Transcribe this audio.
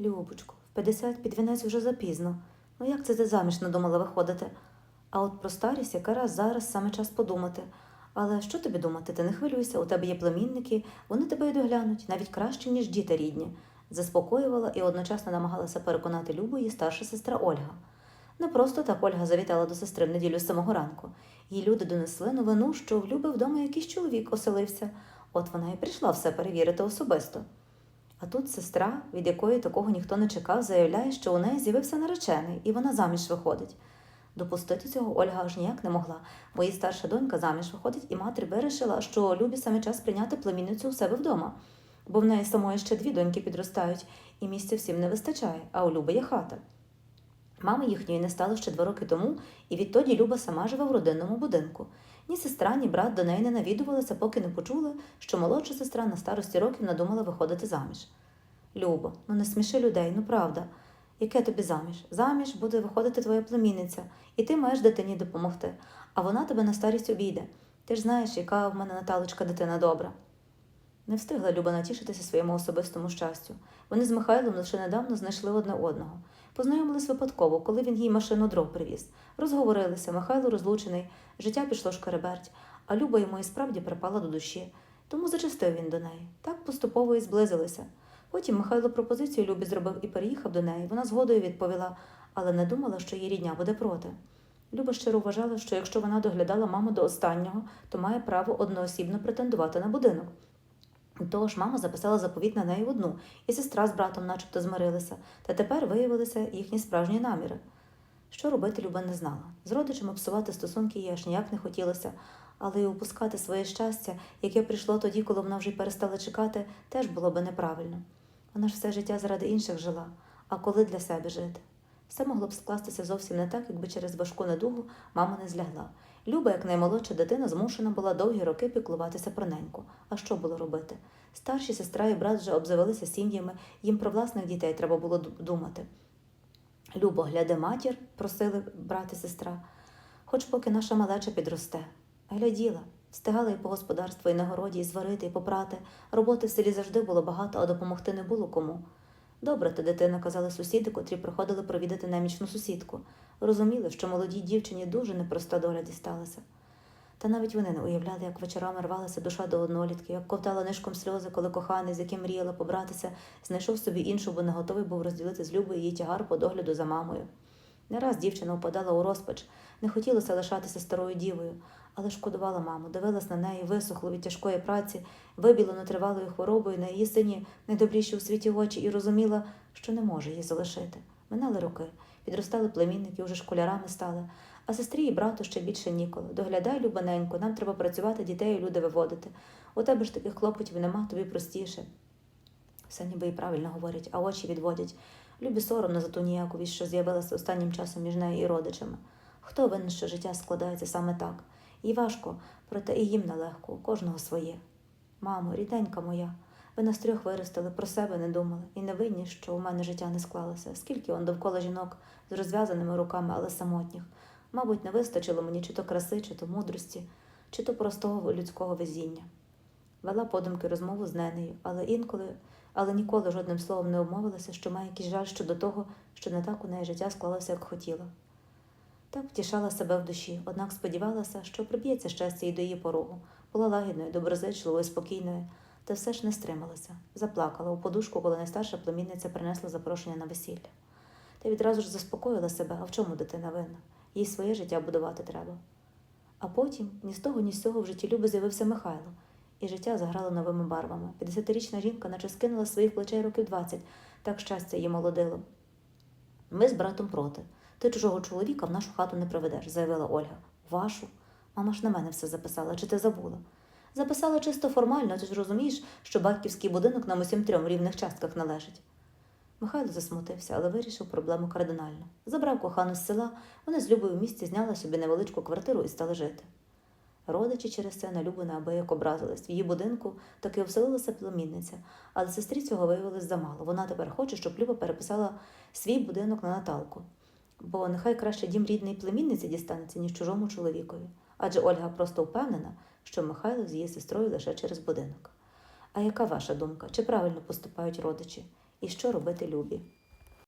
Любочко, в 50 під вінець вже запізно. Ну як це ти заміж надумала виходити? А от про старість якраз зараз саме час подумати. Але що тобі думати? Ти не хвилюйся, у тебе є племінники, вони тебе й доглянуть, навіть краще, ніж діти рідні. Заспокоювала і одночасно намагалася переконати Любу її старша сестра Ольга. Не просто так Ольга завітала до сестри в неділю з самого ранку. Їй люди донесли новину, що в Люби вдома якийсь чоловік оселився. От вона і прийшла все перевірити особисто. А тут сестра, від якої такого ніхто не чекав, заявляє, що у неї з'явився наречений, і вона заміж виходить. Допустити цього Ольга аж ніяк не могла, бо її старша донька заміж виходить, і матір вирішила, що Любі саме час прийняти племінницю у себе вдома, бо в неї самої ще дві доньки підростають, і місця всім не вистачає, а у Люби є хата. Мами їхньої не стало ще два роки тому, і відтоді Люба сама живе в родинному будинку. Ні сестра, ні брат до неї не навідувалися, поки не почули, що молодша сестра на старості років надумала виходити заміж. Любо, ну не сміши людей, ну правда. Яке тобі заміж? Заміж буде виходити твоя племінниця, і ти маєш дитині допомогти, а вона тебе на старість обійде. Ти ж знаєш, яка в мене Наталочка дитина добра. Не встигла Люба натішитися своєму особистому щастю. Вони з Михайлом лише недавно знайшли одне одного. Познайомились випадково, коли він їй машину дров привіз. Розговорилися, Михайло розлучений, життя пішло шкереберть, а Люба йому і справді припала до душі. Тому зачастив він до неї. Так поступово і зблизилися. Потім Михайло пропозицію Любі зробив і переїхав до неї. Вона згодою відповіла, але не думала, що її рідня буде проти. Люба щиро вважала, що якщо вона доглядала маму до останнього, то має право одноосібно претендувати на будинок. Тож мама записала заповіт на неї одну, і сестра з братом начебто змирилися, та тепер виявилися їхні справжні наміри. Що робити Люба не знала. З родичами псувати стосунки їй аж ніяк не хотілося, але й упускати своє щастя, яке прийшло тоді, коли вона вже перестала чекати, теж було би неправильно. Вона ж все життя заради інших жила, а коли для себе жити? Все могло б скластися зовсім не так, якби через важку недугу мама не злягла. Люба, як наймолодша дитина, змушена була довгі роки піклуватися про неньку. А що було робити? Старші сестра і брат вже обзавелися сім'ями, їм про власних дітей треба було думати. Любо, гляди матір, просили брат і сестра, хоч поки наша малеча підросте. Гляділа, встигала і по господарству, і на городі, і зварити, і попрати. Роботи в селі завжди було багато, а допомогти не було кому. Добре ти, дитина, казали сусіди, котрі приходили провідати немічну сусідку. Розуміли, що молодій дівчині дуже непроста доля дісталася. Та навіть вони не уявляли, як вечорами рвалася душа до однолітки, як ковтала нишком сльози, коли коханий, з яким мріяла побратися, знайшов собі іншу, бо не готовий був розділити з Любою її тягар по догляду за мамою. Не раз дівчина впадала у розпач, не хотілося лишатися старою дівою, але шкодувала маму, дивилась на неї, висохло від тяжкої праці, вибілену тривалою хворобою на її сині найдобріші у світі очі і розуміла, що не може її залишити. Минали роки, підростали племінники, уже школярами стали, а сестрі і брату ще більше ніколи. Доглядай, любаненько, нам треба працювати, дітей і люди виводити. У тебе ж таких клопотів нема, тобі простіше. Все ніби і правильно говорять, а очі відводять. Любі соромно за ту ніяковість, що з'явилася останнім часом між нею і родичами. Хто винен, що життя складається саме так? І важко, проте і їм нелегко, кожного своє. Мамо, рідненька моя, ви нас трьох виростили, про себе не думали, і не винні, що у мене життя не склалося. Скільки он довкола жінок з розв'язаними руками, але самотніх. Мабуть, не вистачило мені чи то краси, чи то мудрості, чи то простого людського везіння. Вела подумки розмову з ненею, але інколи, але ніколи жодним словом не обмовилася, що має якийсь жаль щодо того, що не так у неї життя склалося, як хотіла. Так втішала себе в душі, однак сподівалася, що приб'ється щастя і до її порогу, була лагідною, доброзичливою, спокійною, та все ж не стрималася, заплакала у подушку, коли найстарша племінниця принесла запрошення на весілля. Та відразу ж заспокоїла себе, а в чому дитина винна? Їй своє життя будувати треба. А потім ні з того, ні з цього в житті Люби з'явився Михайло, і життя заграло новими барвами. 50-річна жінка наче скинула своїх плечей років 20, так щастя її молодило. Ми з братом проти. Ти чужого чоловіка в нашу хату не приведеш, заявила Ольга. Вашу? Мама ж на мене все записала, чи ти забула? Записала чисто формально, ти ж розумієш, що батьківський будинок нам усім трьом рівних частках належить. Михайло засмутився, але вирішив проблему кардинально. Забрав кохану з села, вони з Любою в місті зняли собі невеличку квартиру і стали жити. Родичі через це на Любу неабияк образились. В її будинку таки вселилася племінниця, але сестрі цього виявилось замало. Вона тепер хоче, щоб Люба переписала свій будинок на Наталку. Бо нехай краще дім рідної племінниці дістанеться, ніж чужому чоловікові. Адже Ольга просто впевнена, що Михайло з її сестрою лише через будинок. А яка ваша думка? Чи правильно поступають родичі? і що робити Любі.